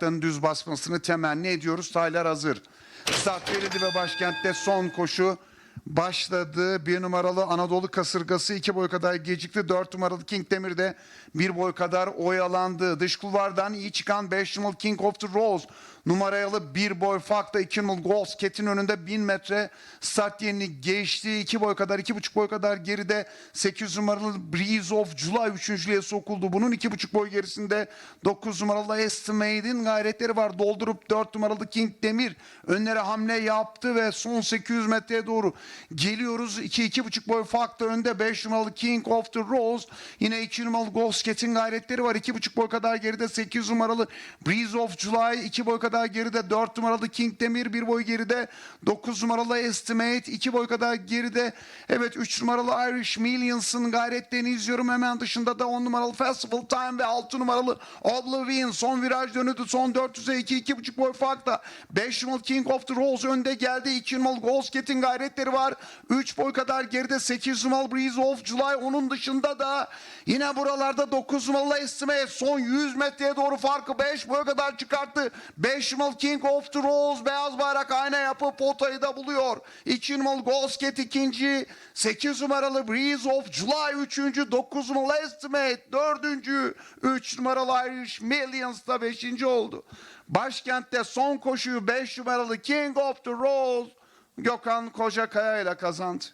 düz basmasını temenni ediyoruz. Taylar hazır. Start verildi ve başkentte son koşu başladı. Bir numaralı Anadolu kasırgası iki boy kadar gecikti. Dört numaralı King Demir de bir boy kadar oyalandı. Dış kulvardan iyi çıkan 5 numaralı King of the Rose numaralı bir boy farkla 2 numaralı Goals Ket'in önünde 1000 metre start yerini geçti. 2 boy kadar 2,5 boy kadar geride 8 numaralı Breeze of July üçüncülüğe sokuldu. Bunun 2,5 boy gerisinde 9 numaralı Estimate'in gayretleri var. Doldurup 4 numaralı King Demir önlere hamle yaptı ve son 800 metreye doğru geliyoruz. 2-2,5 boy farklı önde 5 numaralı King of the Rose. Yine 2 numaralı Ghostket'in gayretleri var. 2,5 boy kadar geride 8 numaralı Breeze of July. 2 boy kadar geride 4 numaralı King Demir. 1 boy geride 9 numaralı Estimate. 2 boy kadar geride. Evet 3 numaralı Irish Millions'ın gayretlerini izliyorum. Hemen dışında da 10 numaralı Festival Time ve 6 numaralı Oblivion. Son viraj dönüldü. Son 400'e 2-2,5 boy farkla. 5 numaralı King of the Rose önde geldi. 2 numaralı Ghostket'in gayretleri var. 3 boy kadar geride 8 numaralı Breeze of July. Onun dışında da yine buralarda 9 numaralı Estimate son 100 metreye doğru farkı 5 boy kadar çıkarttı. 5 numaralı King of the Rose beyaz bayrak ayna yapıp potayı da buluyor. 2 numaralı Ghostket ikinci. 8 numaralı Breeze of July üçüncü. 9 numaralı Estimate dördüncü. 3 numaralı Irish Millions da beşinci oldu. Başkentte son koşuyu 5 numaralı King of the Rose Gökhan Kocakaya ile kazandı.